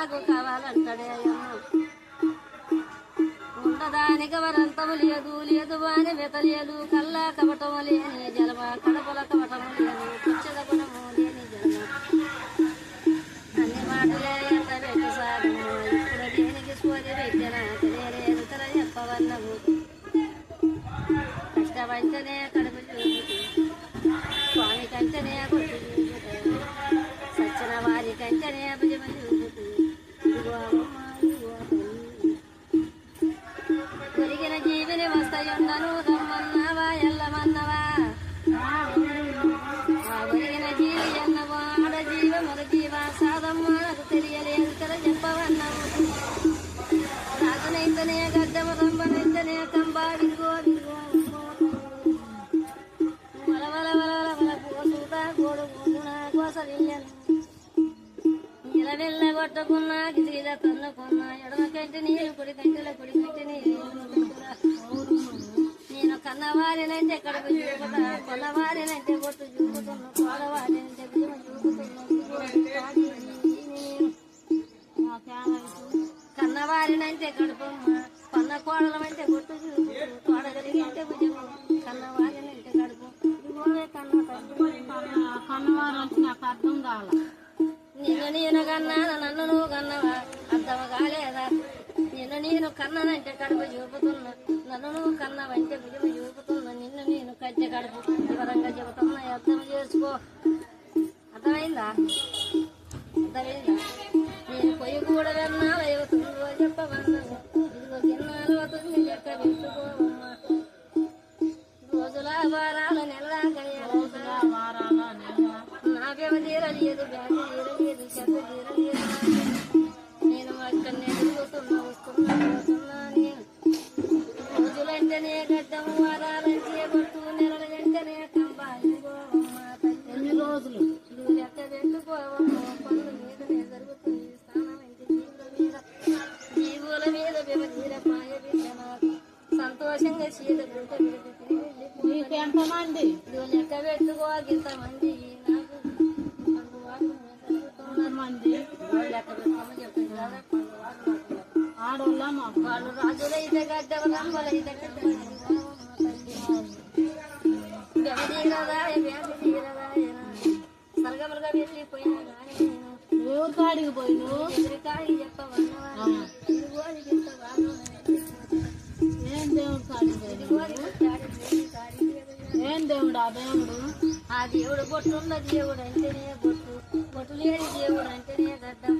నాకు కావాలంటాడే అమ్మ ఉండదానికి వరంతము లేదు లేదు వాని వెతలేదు కల్లా కపటము లేని జలమ కడపల కపటము లేదు పిచ్చద గుణము లేని జలమ. అన్ని మాటలే ఎంత పెట్టి సాగము. ఇప్పుడు దేనికి సోది పెట్టిన తెలియలేదు తల చెప్పవన్నము. కష్టపంచనే కడుపు చూపుతూ స్వామి కంటనే కొట్టు చూపుతూ సచ్చిన వారి కంటనే భుజము చూపుతుంది ఇదిగో అమ్మ, ఇదిగో తల్లి. ఒరిగిన జీవిని వస్తాయుండను రమ్మన్నావా ఎల్లమన్నవా? ఆ ఒరిగిన జీవి ఎన్నవో ఆడ జీవ మగ జీవ సాదమ్మ నాకు తెలియలేదు కదా చెప్పవన్నావు. రాజనైతనే గడ్డము రంబనైతనే కంబా విరుగో విరుగో వల వల వల వల వల పోసుతా గోడు గోడున కోస వెళ్ళను ఇలా వెళ్ళ కొట్టకున్నా గిరిల తన్నుకున్నా ఎడమ కంటి నీరు కుడి కంటిల కుడి కంటి నీరు. నేను కన్నవారినంటే ఎక్కడ కొన్నవారినంటే కొట్టు చూపుతున్నా కోడవారినంటే భీమ చూపుతున్నా కన్నవారినంటే కడుపమ్మ కొన్న కోడలమంటే కొట్టు చూపు కోడగలిగింటే భుజము కన్నవారినంటే కడుపు కన్న కన్నవారు వచ్చి నాకు అర్థం కావాలి నిన్ను నేను కన్నాన నన్ను నువ్వు కన్నవా? అర్థం కాలేదా నిన్ను నేను కన్నానంటే కడుపు చూపుతున్నా. నన్ను నువ్వు కన్నవంటే భుజము చూపుతున్నా. నిన్ను నేను కట్టె కడుపు వివరంగా చెబుతున్నా. అర్థం చేసుకో. అర్థమైందా? అర్థమైందా? నేను పొయ్యి కూడా వెన్నాల యువతుందో చెప్పమన్నాను ఇదిగో గిన్నాలు అవుతుంది లెక్క పెట్టుకోవమ్మా. రోజుల వారాల నెల గడియాల. వారాల నెల నాకేమో తీరలేదు బ్యాగ్ తీరలేదు చెత్త తీరలేదు నేను అక్కడనే తిరుగుతున్నా వస్తున్నా పోతున్నా నేను రోజులంటేనే గడ్డం వారాలంటే కొట్టు నెలల వెంటనే కంబాలిపోవమ్మ ఎన్ని రోజులు నువ్వు లెక్క పెట్టుకోవమ్మ పనుల జరుగుతుంది స్థానం అంటే జీవుల మీద జీవుల మీద వివరీర మాయ బిడ్డ నాకు సంతోషంగా చీత గుంట పెట్టి నువ్వు లెక్క పెట్టుకో ఇంతమంది మంది ఆడోళ్ళ మాకు వాళ్ళు రాజులైతే గడ్డవ రంగులైతే గడ్డవ తీరదాయ వ్యాధి తీరదాయ సరగములుగా వెళ్ళిపోయినా కానీ నేను. ఎవరు కాడికి పోయి నువ్వు ఎదురుకాడి చెప్పవన్నవా ఇదిగో అది చెప్తావా ఏం దేవుడు కాడికి. ఏం దేవుడు ఆ దేవుడు? ఆ దేవుడు బొట్టున్న దేవుడు అంటేనే బొట్టు. బొట్టు లేని దేవుడు అంటేనే గడ్డం.